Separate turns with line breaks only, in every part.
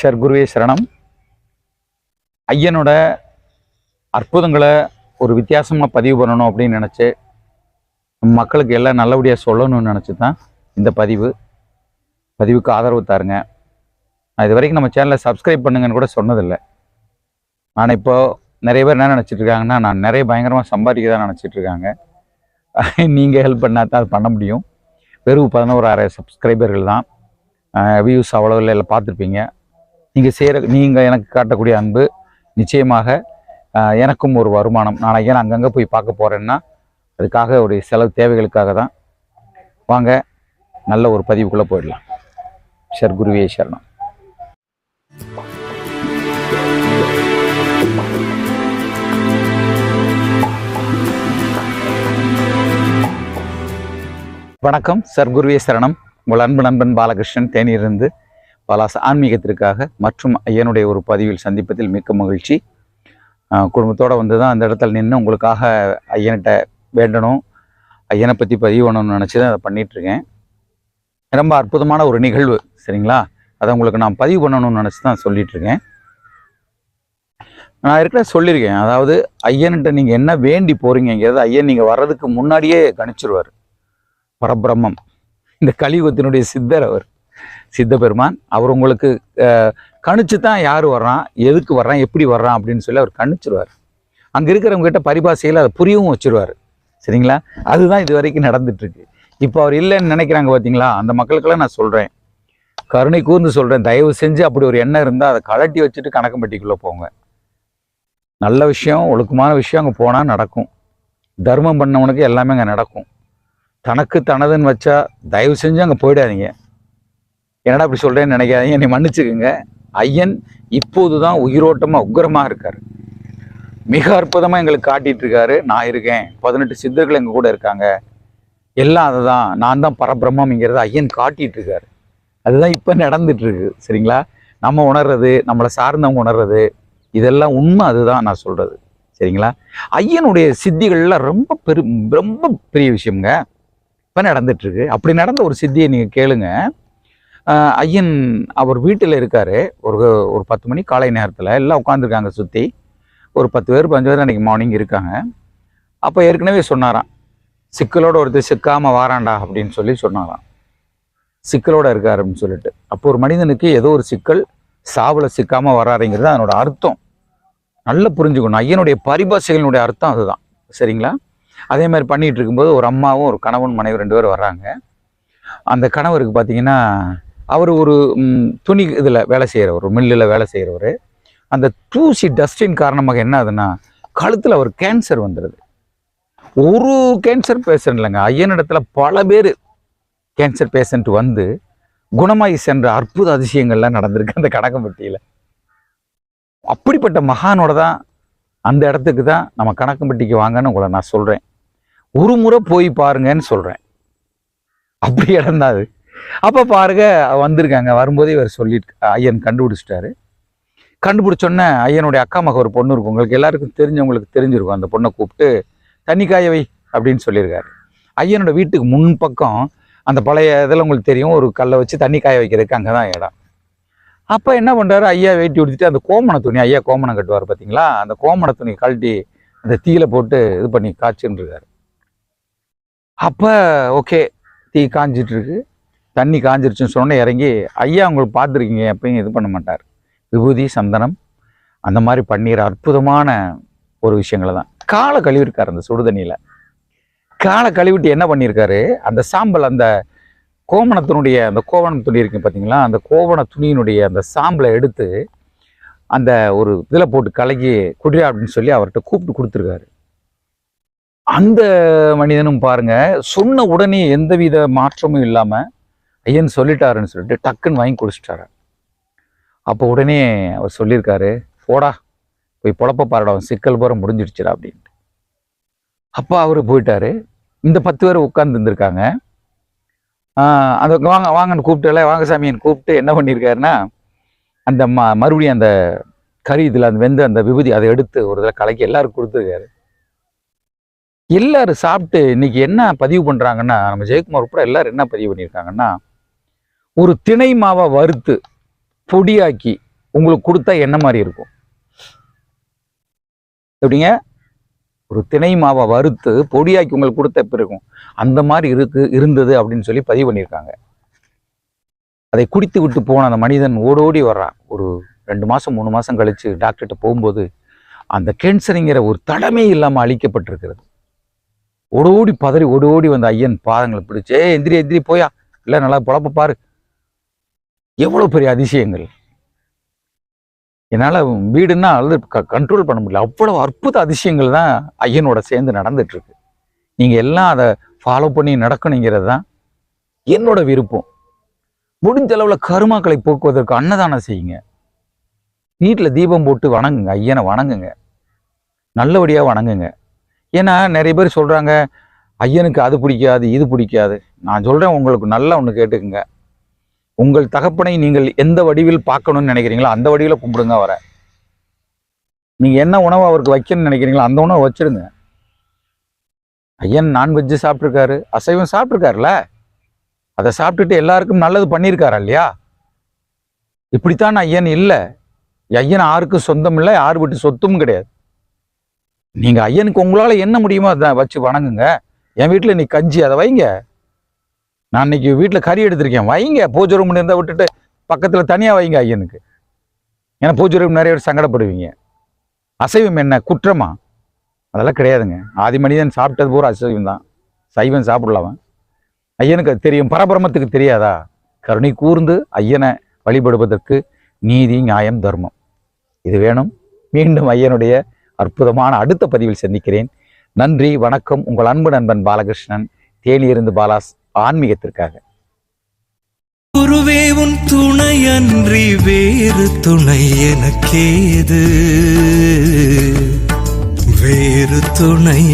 ஷர்குருவே சரணம். ஐயனோட அற்புதங்களை ஒரு வித்தியாசமாக பதிவு பண்ணணும் அப்படின்னு நினச்சி மக்களுக்கு எல்லாம் நல்லபடியாக சொல்லணும்னு நினச்சி தான் இந்த பதிவு. பதிவுக்கு ஆதரவு தாருங்க. நான் இது வரைக்கும் நம்ம சேனலை சப்ஸ்கிரைப் பண்ணுங்கன்னு கூட சொன்னதில்லை. நான் இப்போது நிறைய பேர் என்ன நினச்சிட்டு இருக்காங்கன்னா நான் நிறைய பயங்கரமாக சம்பாதிக்க தான் நினச்சிட்டு இருக்காங்க. நீங்கள் ஹெல்ப் பண்ணால் தான் அது பண்ண முடியும். வெறும் பதினோராயிரம் சப்ஸ்கிரைபர்கள் தான். வியூஸ் அவ்வளோ இல்லை பார்த்துருப்பீங்க. நீங்கள் செய்கிற நீங்கள் எனக்கு காட்டக்கூடிய அன்பு நிச்சயமாக எனக்கும் ஒரு வருமானம். நாளைக்கு நான் அங்கங்கே போய் பார்க்க போகிறேன்னா அதுக்காக ஒரு செலவு தேவைகளுக்காக தான். வாங்க நல்ல ஒரு பதிவுக்குள்ளே போயிடலாம். சர்க்குருவே சரணம். வணக்கம் சர்க்குருவே சரணம். உங்கள் அன்பு நண்பன் பாலகிருஷ்ணன் தேனியிலிருந்து பலாச ஆன்மீகத்திற்காக மற்றும் ஐயனுடைய ஒரு பதிவில் சந்திப்பதில் மிக்க மகிழ்ச்சி. குடும்பத்தோடு வந்து தான் அந்த இடத்துல நின்று உங்களுக்காக ஐயன்கிட்ட வேண்டணும் ஐயனை பற்றி பதிவு பண்ணணும்னு நினச்சி தான் அதை பண்ணிகிட்ருக்கேன் ரொம்ப அற்புதமான ஒரு நிகழ்வு சரிங்களா? அதை உங்களுக்கு நான் பதிவு பண்ணணும்னு நினச்சி தான் சொல்லிகிட்ருக்கேன் நான் இருக்கிற சொல்லியிருக்கேன் அதாவது ஐயன்கிட்ட நீங்கள் என்ன வேண்டி போகிறீங்கிறது ஐயன் நீங்கள் வர்றதுக்கு முன்னாடியே கணிச்சிருவார். பரபிரம்மம். இந்த கலியுகத்தினுடைய சித்தர் அவர். சித்த பெருமான் அவர் உங்களுக்கு அஹ், கணிச்சு தான் யார் வர்றான் எதுக்கு வர்றான் எப்படி வர்றான் அப்படின்னு சொல்லி அவர் கணிச்சிருவார். அங்கே இருக்கிறவங்க கிட்ட அதை புரியவும் வச்சுருவார். சரிங்களா? அதுதான் இது வரைக்கும் நடந்துட்டு இருக்கு இப்போ அவர் இல்லைன்னு நினைக்கிறாங்க பார்த்தீங்களா அந்த மக்களுக்கெல்லாம் நான் சொல்கிறேன் கருணை கூர்ந்து சொல்கிறேன் தயவு செஞ்சு அப்படி ஒரு எண்ணம் இருந்தால் அதை கழட்டி வச்சுட்டு கணக்கம்பட்டிக்குள்ளே போங்க. நல்ல விஷயம் ஒழுக்கமான விஷயம் அங்கே போனால் நடக்கும். தர்மம் பண்ணவனுக்கு எல்லாமே அங்கே நடக்கும். தனக்கு தனதுன்னு வச்சா தயவு செஞ்சு அங்கே போயிடாதீங்க. என்னடா இப்படி சொல்கிறேன்னு நினைக்காதீங்க. என்னை மன்னிச்சுக்குங்க. ஐயன் இப்போது தான் உயிரோட்டமாக உக்கிரமாக இருக்கார். மிக அற்புதமாக எங்களுக்கு காட்டிகிட்ருக்காரு நான் இருக்கேன். பதினெட்டு சித்தர்கள் எங்கள் கூட இருக்காங்க. எல்லாம் அதை தான் நான் தான் பரபிரம்மங்கிறத ஐயன் காட்டிகிட்ருக்காரு அதுதான் இப்போ நடந்துகிட்ருக்கு சரிங்களா? நம்ம உணர்றது நம்மளை சார்ந்தவங்க உணர்றது இதெல்லாம் உண்மை அதுதான் நான் சொல்கிறது சரிங்களா? ஐயனுடைய சித்திகள்லாம் ரொம்ப பெரு ரொம்ப பெரிய விஷயம்ங்க. இப்போ நடந்துட்டுருக்கு அப்படி நடந்த ஒரு சித்தியை நீங்கள் கேளுங்கள் ஐயன் அவர் வீட்டில் இருக்கார். ஒரு ஒரு பத்து மணி காலை நேரத்தில் எல்லாம் உட்காந்துருக்காங்க சுற்றி ஒரு பத்து பேர் பஞ்சு பேர் அன்றைக்கி மார்னிங் இருக்காங்க. அப்போ ஏற்கனவே சொன்னாராம் சிக்கலோட ஒருத்தர் சிக்காமல் வாராண்டா அப்படின்னு சொல்லி சொன்னாராம். சிக்கலோட அப்படின்னு சொல்லிட்டு. அப்போ ஒரு மனிதனுக்கு ஏதோ ஒரு சிக்கல் சாவில் சிக்காமல் வராருங்கிறது அதனோட அர்த்தம். நல்லா புரிஞ்சுக்கணும். ஐயனுடைய பரிபாஷைகளினுடைய அர்த்தம் அதுதான். சரிங்களா? அதே மாதிரி பண்ணிகிட்டு இருக்கும்போது ஒரு அம்மாவும் ஒரு கணவன் மனைவி ரெண்டு பேரும் வர்றாங்க. அந்த கணவருக்கு பார்த்தீங்கன்னா அவர் ஒரு துணி இதில் வேலை செய்கிறவர் மில்லில் வேலை செய்கிறவர் அந்த தூசி டஸ்டின் காரணமாக என்ன ஆகுதுன்னா கழுத்தில் அவர் கேன்சர் வந்துடுது ஒரு கேன்சர் பேஷண்ட் இல்லைங்க ஐயனிடத்தில் பல பேர் கேன்சர் பேஷண்ட் வந்து குணமாகி சென்ற அற்புத அதிசயங்கள்லாம் நடந்திருக்கு அந்த கணக்கம்பட்டியில் அப்படிப்பட்ட மகானோட தான் அந்த இடத்துக்கு தான் நம்ம கணக்கம்பட்டிக்கு வாங்கன்னு உங்களை நான் சொல்கிறேன் ஒரு முறை போய் பாருங்கன்னு சொல்கிறேன் அப்படி இடம் தான் அது. அப்போ பாருங்க வந்திருக்காங்க. வரும்போதே இவர் சொல்லிட்டு ஐயன் கண்டுபிடிச்சிட்டாரு. கண்டுபிடிச்சோன்னே ஐயனுடைய அக்கா மக ஒரு பொண்ணு இருக்கும். உங்களுக்கு எல்லாருக்கும் தெரிஞ்சவங்களுக்கு தெரிஞ்சிருக்கும். அந்த பொண்ணை கூப்பிட்டு தண்ணி காய வை அப்படின்னு சொல்லியிருக்காரு. ஐயனோட வீட்டுக்கு முன்பக்கம் அந்த பழைய இதில் உங்களுக்கு தெரியும். ஒரு கல்லை வச்சு தண்ணி காய வைக்கிறதுக்கு அங்கே தான் இடம். அப்போ என்ன பண்ணுறாரு ஐயா வெயிட்டி உடுத்திட்டு அந்த கோமண துணி ஐயா கோமணம் கட்டுவார் பார்த்தீங்களா அந்த கோமண துணி கழட்டி அந்த தீயில போட்டு இது பண்ணி காய்ச்சின்னு இருக்காரு அப்போ ஓகே தீ காஞ்சிட்டு இருக்கு தண்ணி காஞ்சிருச்சுன்னு சொன்னோன்னே இறங்கி ஐயா உங்களுக்கு பார்த்துருக்கீங்க. எப்பயும் இது பண்ண மாட்டார். விபூதி சந்தனம் அந்த மாதிரி பண்ணிடுற அற்புதமான ஒரு விஷயங்களை தான். காலை கழுவிருக்காரு அந்த சுடு தண்ணியில் காலை கழுவிட்டு என்ன பண்ணியிருக்காரு அந்த சாம்பல் அந்த கோவணத்தினுடைய அந்த கோவணம் துணி இருக்கு பார்த்தீங்களா அந்த கோவண துணியினுடைய அந்த சாம்பலை எடுத்து அந்த ஒரு இதில் போட்டு கலக்கி குடியா அப்படின்னு சொல்லி அவர்கிட்ட கூப்பிட்டு கொடுத்துருக்காரு. அந்த மனிதனும் பாருங்க சொன்ன உடனே எந்தவித மாற்றமும் இல்லாமல் ஐயன் சொல்லிட்டாருன்னு சொல்லிட்டு டக்குன்னு வாங்கி குடிச்சிட்டாரு. அப்போ உடனே அவர் சொல்லியிருக்காரு போடா போய் பொழப்ப பாருடா அவன் சிக்கல் பூரா முடிஞ்சிடுச்சுடா அப்படின்ட்டு. அப்போ அவர் போயிட்டாரு. இந்த பத்து பேர் உட்கார்ந்து இருந்திருக்காங்க. அந்த வாங்க வாங்கன்னு கூப்பிட்டு வாங்க சாமின்னு கூப்பிட்டு என்ன பண்ணியிருக்காருன்னா அந்த ம மறுபடியும் அந்த கறி இதில் அந்த வெந்த அந்த விபூதி அதை எடுத்து ஒரு இதில் கலக்கி எல்லாரும் கொடுத்துருக்காரு. எல்லாரும் சாப்பிட்டு இன்னைக்கு என்ன பதிவு பண்ணுறாங்கன்னா நம்ம ஜெயக்குமார் உட்பட எல்லாரும் என்ன பதிவு பண்ணியிருக்காங்கன்னா ஒரு திணை மாவை வறுத்து பொடியாக்கி உங்களுக்கு கொடுத்தா என்ன மாதிரி இருக்கும்? எப்படிங்க? ஒரு திணை மாவை வறுத்து பொடியாக்கி உங்களுக்கு கொடுத்த எப்படி இருக்கும்? அந்த மாதிரி இருக்கு இருந்தது அப்படின்னு சொல்லி பதிவு பண்ணியிருக்காங்க. அதை குடித்து விட்டு போன அந்த மனிதன் ஓடோடி வர்றான். ஒரு ரெண்டு மாதம் மூணு மாதம் கழித்து டாக்டர்கிட்ட போகும்போது அந்த கேன்சருங்கிற ஒரு தடமே இல்லாமல் அழிக்கப்பட்டிருக்கிறது. ஓடோடி பதறி ஓடோடி வந்த ஐயன் பாதங்களை பிடிச்சே எந்திரி எந்திரி போயா. இல்லை நல்லா பொழப்ப பாரு. எவ்வளோ பெரிய அதிசயங்கள்? என்னால் வீடுன்னா அது கண்ட்ரோல் பண்ண முடியல. அவ்வளோ அற்புத அதிசயங்கள் தான் ஐயனோட சேர்ந்து நடந்துட்டுருக்கு. நீங்கள் எல்லாம் அதை ஃபாலோ பண்ணி நடக்கணுங்கிறது தான் என்னோட விருப்பம். முடிஞ்ச அளவில் கருமாக்களை போக்குவதற்கு அன்னதானம் செய்யுங்க. வீட்டில் தீபம் போட்டு வணங்குங்க ஐயனை வணங்குங்க. நல்லபடியாக வணங்குங்க. ஏன்னா நிறைய பேர் சொல்கிறாங்க ஐயனுக்கு அது பிடிக்காது இது பிடிக்காது. நான் சொல்கிறேன் உங்களுக்கு நல்லா ஒன்று கேட்டுக்குங்க. உங்கள் தகப்பனை நீங்கள் எந்த வடிவில் பார்க்கணும்னு நினைக்கிறீங்களோ அந்த வடிவில் கும்பிடுங்க அவரை. நீங்கள் என்ன உணவு அவருக்கு வைக்கணும்னு நினைக்கிறீங்களோ அந்த உணவை வச்சுருங்க. ஐயன் நான்வெஜ்ஜு சாப்பிட்ருக்காரு அசைவம் சாப்பிட்ருக்காருல அதை சாப்பிட்டுட்டு எல்லாருக்கும் நல்லது பண்ணியிருக்காரா இல்லையா? இப்படித்தான் ஐயன் இல்லை. ஐயன் யாருக்கும் சொந்தம் இல்லை யார் வீட்டு சொத்தும் கிடையாது. நீங்கள் ஐயனுக்கு உங்களால் என்ன முடியுமோ அதை வச்சு வணங்குங்க. என் வீட்டில் நீ கஞ்சி அதை வைங்க. நான் இன்னைக்கு வீட்டில் கறி எடுத்திருக்கேன். வைங்க பூஜை ரூம் இருந்தால் விட்டுட்டு பக்கத்தில் தனியாக வைங்க ஐயனுக்கு. ஏன்னா பூஜை ரூம் நிறைய பேர் சங்கடப்படுவீங்க. அசைவம் என்ன? குற்றமா? அதெல்லாம் கிடையாதுங்க. ஆதி மனிதன் சாப்பிட்டது பூரா அசைவம் தான். சைவம் சாப்பிடலவன். ஐயனுக்கு அது தெரியும். பரபிரமத்துக்கு தெரியாதா? கருணை கூர்ந்து ஐயனை வழிபடுவதற்கு நீதி நியாயம் தர்மம். இது வேணும். மீண்டும் ஐயனுடைய அற்புதமான அடுத்த பதிவில் சந்திக்கிறேன். நன்றி வணக்கம். உங்கள் அன்பு நண்பன் பாலகிருஷ்ணன். தேனியிருந்து பாலாஸ். ஆன்மீகத்திற்காக.
குருவே உன் துணையன்றி வேறு துணை எனக்கேது? வேறு துணை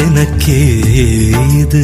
எனக்கேது?